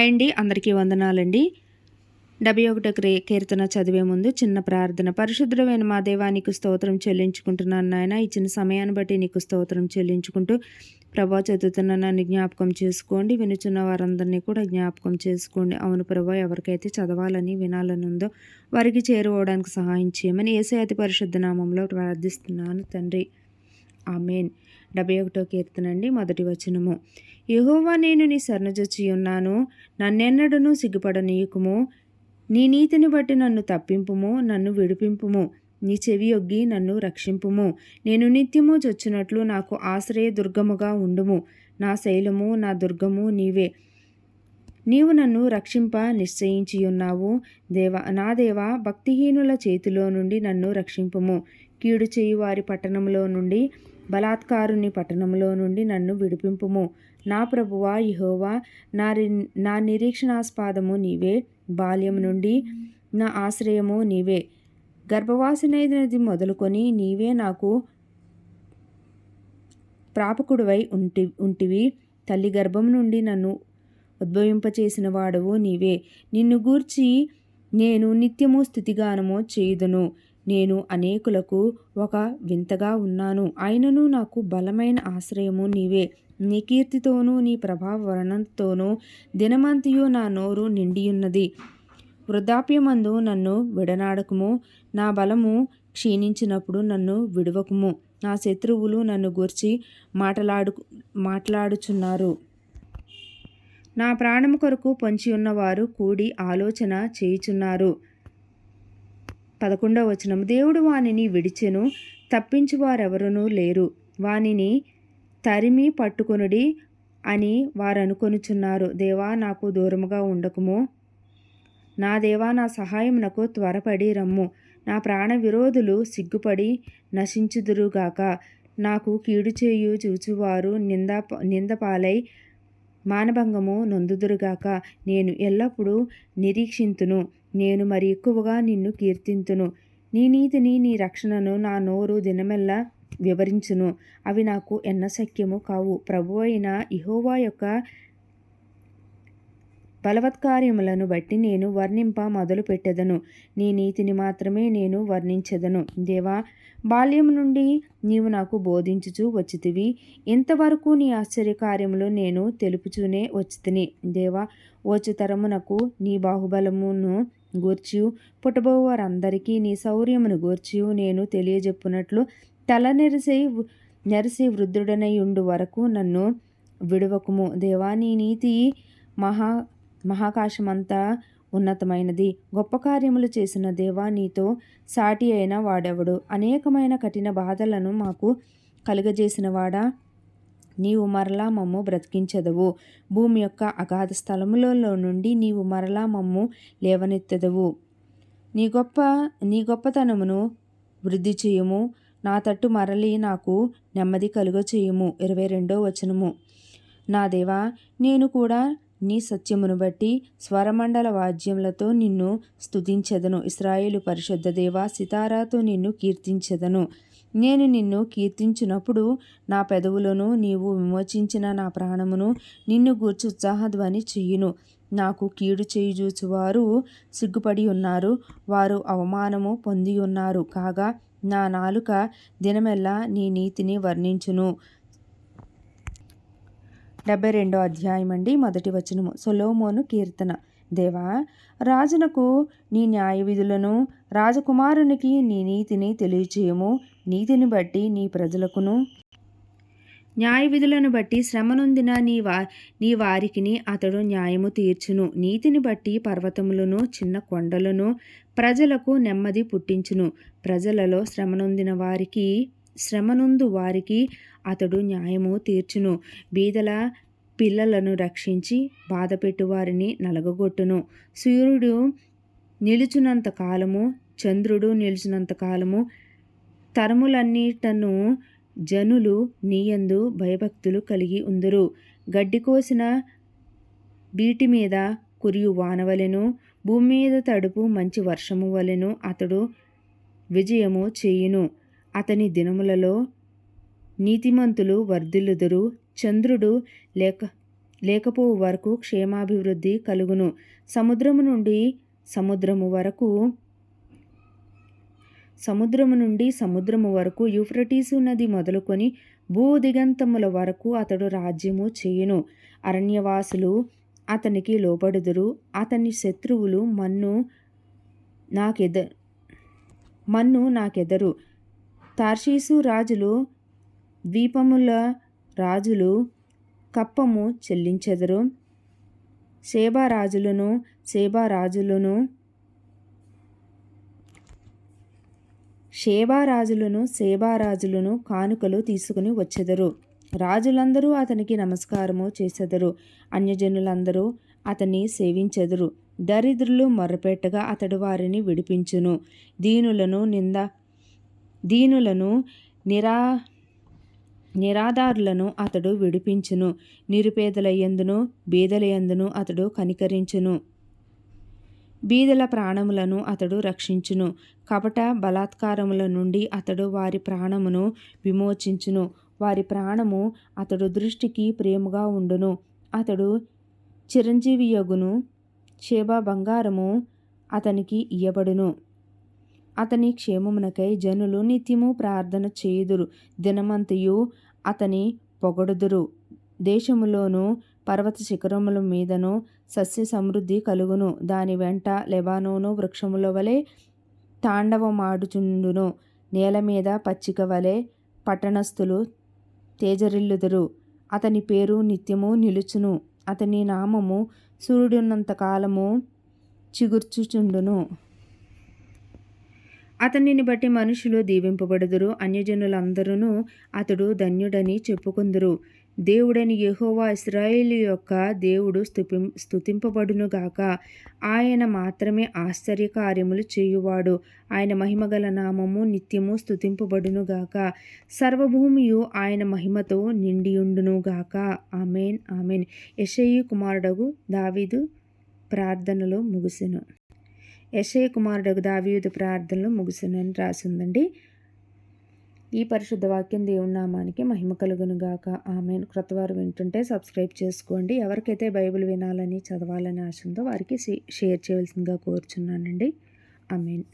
Hi అండి అందరికీ వందనాలండి. డెబ్బై ఒకటో కీర్తన చదివే ముందు చిన్న ప్రార్థన. పరిశుద్ధమైన మా దేవానికి స్తోత్రం చెల్లించుకుంటున్నాను నాయన. ఇచ్చిన సమయాన్ని బట్టి నీకు స్తోత్రం చెల్లించుకుంటూ ప్రభా చదువుతున్న నన్ను జ్ఞాపకం చేసుకోండి. వినుచున్న వారందరినీ కూడా జ్ఞాపకం చేసుకోండి. అవును ప్రభా ఎవరికైతే చదవాలని వినాలని ఉందో వారికి చేరుకోవడానికి సహాయం చేయమని ఏసే అతి పరిశుద్ధ నామంలో ప్రార్థిస్తున్నాను తండ్రి. ఆమెన్. డెబ్బై ఒకటో కీర్తనండి మొదటి వచనము. యహోవా నేను నీ సన్నజొచ్చి ఉన్నాను నన్నెన్నడను సిగ్గుపడనీయకుము. నీ నీతిని బట్టి నన్ను తప్పింపుము నన్ను విడిపింపుము. నీ చెవి ఒగ్గి నన్ను రక్షింపుము. నేను నిత్యము చొచ్చినట్లు నాకు ఆశ్రయ దుర్గముగా ఉండుము. నా శైలము నా దుర్గము నీవే. నీవు నన్ను రక్షింప నిశ్చయించి ఉన్నావు దేవ నా దేవ భక్తిహీనుల చేతిలో నుండి నన్ను రక్షింపుము. కీడు చేయువారి పట్టణంలో నుండి బలాత్కారుని పట్టణంలో నుండి నన్ను విడిపింపుము. నా ప్రభువా ఇహోవా నా నా నిరీక్షణాస్పాదము నీవే. బాల్యం నుండి నా ఆశ్రయము నీవే. గర్భవాసనది మొదలుకొని నీవే నాకు ప్రాపకుడివై ఉంటి ఉంటివి. తల్లి గర్భం నుండి నన్ను ఉద్భవింపచేసిన వాడవు నీవే. నిన్ను గూర్చి నేను నిత్యము స్థితిగానము చేయుదును. నేను అనేకులకు ఒక వింతగా ఉన్నాను. ఆయనను నాకు బలమైన ఆశ్రయము నీవే. నీ కీర్తితోనూ నీ ప్రభావ వర్ణంతోనూ దినమంతియు నా నోరు నిండియున్నది. వృద్ధాప్యమందు నన్ను విడనాడకము. నా బలము క్షీణించినప్పుడు నన్ను విడవకము. నా శత్రువులు నన్ను గుర్చి మాట్లాడు మాట్లాడుచున్నారు. నా ప్రాణము కొరకు పొంచి ఉన్నవారు కూడి ఆలోచన చేయుచున్నారు. పదకొండవ వచనం దేవుడు వానిని విడిచెను తప్పించువారెవరునూ లేరు. వానిని తరిమి పట్టుకొనుడి అని వారు అనుకొనుచున్నారు దేవా నాకు దూరముగా ఉండకుము. నా దేవా నా సహాయమునకు త్వరపడి రమ్ము. నా ప్రాణ విరోధులు సిగ్గుపడి నశించుదురుగాక. నాకు కీడు చేయు చూచువారు నింద నిందపాలై మానభంగము నొందుదురుగాక. నేను ఎల్లప్పుడూ నిరీక్షింతును. నేను మరి ఎక్కువగా నిన్ను కీర్తింతును. నీ నీతిని నీ రక్షణను నా నోరు దినమెల్లా వివరించును. అవి నాకు ఎన్నశక్యము కావు. ప్రభు అయిన ఇహోవా యొక్క బలవత్కార్యములను బట్టి నేను వర్ణింప మొదలు పెట్టెదను నీ నీతిని మాత్రమే నేను వర్ణించెదను. దేవా బాల్యం నుండి నీవు నాకు బోధించుచూ వచ్చితివి. ఇంతవరకు నీ ఆశ్చర్యకార్యములు నేను తెలుపుచూనే వచ్చితిని. దేవా వచ్చుతరమునకు నీ బాహుబలమును గూర్చి పుట్టబో వారందరికీ నీ శౌర్యమును గూర్చి నేను తెలియజెప్పునట్లు తల నెరిసి నెరిసి వృద్ధుడనై ఉండు వరకు నన్ను విడవకుము. దేవా నీ నీతి మహా మహాకాశమంతా ఉన్నతమైనది. గొప్ప కార్యములు చేసిన దేవా నీతో సాటి అయిన వాడెవడు? అనేకమైన కఠిన బాధలను మాకు కలుగజేసిన వాడా? నీవు మరలా మమ్ము బ్రతికించదవు. భూమి యొక్క అగాధ స్థలములలో నుండి నీవు మరలా మమ్ము లేవనెత్తదవు. నీ గొప్ప నీ గొప్పతనమును వృద్ధి చేయము. నా తట్టు మరలి నాకు నెమ్మది కలుగ చేయము ఇరవై రెండో వచనము. నా దేవా నేను కూడా నీ సత్యమును బట్టి స్వరమండల వాద్యములతో నిన్ను స్తుతించెదను. ఇస్రాయేలు పరిశుద్ధ దేవా సితారాతో నిన్ను కీర్తించెదను. నేను నిన్ను కీర్తించినప్పుడు నా పెదవులను నీవు విమోచించిన నా ప్రాణమును నిన్ను గూర్చి ఉత్సాహధ్వని చెయ్యును నాకు కీడు చేయుచూచువారు సిగ్గుపడి ఉన్నారు. వారు అవమానము పొంది ఉన్నారు. కాగా నా నాలుక దినమెల్లా నీ నీతిని వర్ణించును. డెబ్బై రెండో అధ్యాయం అండి మొదటి వచనము. సొలోమోను కీర్తన. దేవా రాజునకు నీ న్యాయ విధులను రాజకుమారునికి నీ నీతిని తెలియచేయము. నీతిని బట్టి నీ ప్రజలకును న్యాయ విధులను బట్టి శ్రమనొందిన నీ వా నీ వారికిని అతడు న్యాయము తీర్చును. నీతిని బట్టి పర్వతములను చిన్న కొండలను ప్రజలకు నెమ్మది పుట్టించును. ప్రజలలో శ్రమనొందిన వారికి శ్రమనుందు వారికి అతడు న్యాయము తీర్చును. బీదల పిల్లలను రక్షించి బాధపెట్టు వారిని నలగగొట్టును. సూర్యుడు నిలుచునంత కాలము చంద్రుడు నిలిచినంత కాలము తరములన్నిటను జనులు నీయందు భయభక్తులు కలిగి ఉందరు. గడ్డి కోసిన బీటి మీద కురియు వానవలెను భూమి మీద తడుపు మంచి వర్షము వలెను అతడు విజయము చేయును. అతని దినములలో నీతిమంతులు వర్ధిల్లుదురు చంద్రుడు లేక లేకపోవు వరకు క్షేమాభివృద్ధి కలుగును. సముద్రము నుండి సముద్రము వరకు సముద్రము నుండి సముద్రము వరకు యూఫ్రటీసు నది మొదలుకొని భూదిగంతముల వరకు అతడు రాజ్యము చేయును. అరణ్యవాసులు అతనికి లోబడుదురు. అతని శత్రువులు మన్ను నాకెద మన్ను నాకెదరు. తార్షీసు రాజులు ద్వీపముల రాజులు కప్పము చెల్లించెదరు. సేబా రాజులను సేబారాజులను షేబారాజులను సేబారాజులను కానుకలు తీసుకుని వచ్చెదరు. రాజులందరూ అతనికి నమస్కారము చేసెదరు. అన్యజనులందరూ అతన్ని సేవించెదరు. దరిద్రులు మొర్రపెట్టగా అతడు వారిని విడిపించును. దీనులను నింద దీనులను నిరా నిరాధారులను అతడు విడిపించును. నిరుపేదల బీదలయందును బీదల అతడు కనికరించును. బీదల ప్రాణములను అతడు రక్షించును. కపట బలాత్కారముల నుండి అతడు వారి ప్రాణమును విమోచించును. వారి ప్రాణము అతడు దృష్టికి ప్రేమగా ఉండును. అతడు చిరంజీవి యగును బంగారము అతనికి ఇయ్యబడును. అతని క్షేమమునకై జనులు నిత్యము ప్రార్థన చేయుదురు. దినమంతయు అతని పొగడుదురు. దేశములోను పర్వత శిఖరముల మీదను సస్య సమృద్ధి కలుగును. దాని వెంట లెబానోను వృక్షముల వలె తాండవమాడుచుండును. నేల మీద పచ్చిక వలె పట్టణస్థులు తేజరిల్లుదురు. అతని పేరు నిత్యము నిలుచును. అతని నామము సూర్యుడున్నంత కాలము చిగుర్చుచుండును. అతనిని బట్టి మనుషులు దీవింపబడుదురు అన్యజనులందరూ అతడు ధన్యుడని చెప్పుకుందురు. దేవుడని యహోవా ఇస్రాయేల్ యొక్క దేవుడు స్థుతి స్థుతింపబడునుగాక ఆయన మాత్రమే ఆశ్చర్యకార్యములు చేయువాడు. ఆయన మహిమగల నామము నిత్యము స్థుతింపబడునుగాక సర్వభూమియు ఆయన మహిమతో నిండియుండునుగాక ఆమెన్ ఆమెన్. యషయి కుమారుడగు దావీదు ప్రార్థనలో ముగిసెను. యశయ కుమారుడు దావీదు ప్రార్థనలు ముగిసినని రాసిందండి. ఈ పరిశుద్ధ వాక్యం దేవుని నామానికి మహిమ కలుగును గాక. ఆమె క్రొత్తవారు వింటుంటే సబ్స్క్రైబ్ చేసుకోండి. ఎవరికైతే బైబిల్ వినాలని చదవాలని ఆశ ఉందో వారికి షేర్ చేయవలసిందిగా కోరుచున్నానండి. ఆమెన్.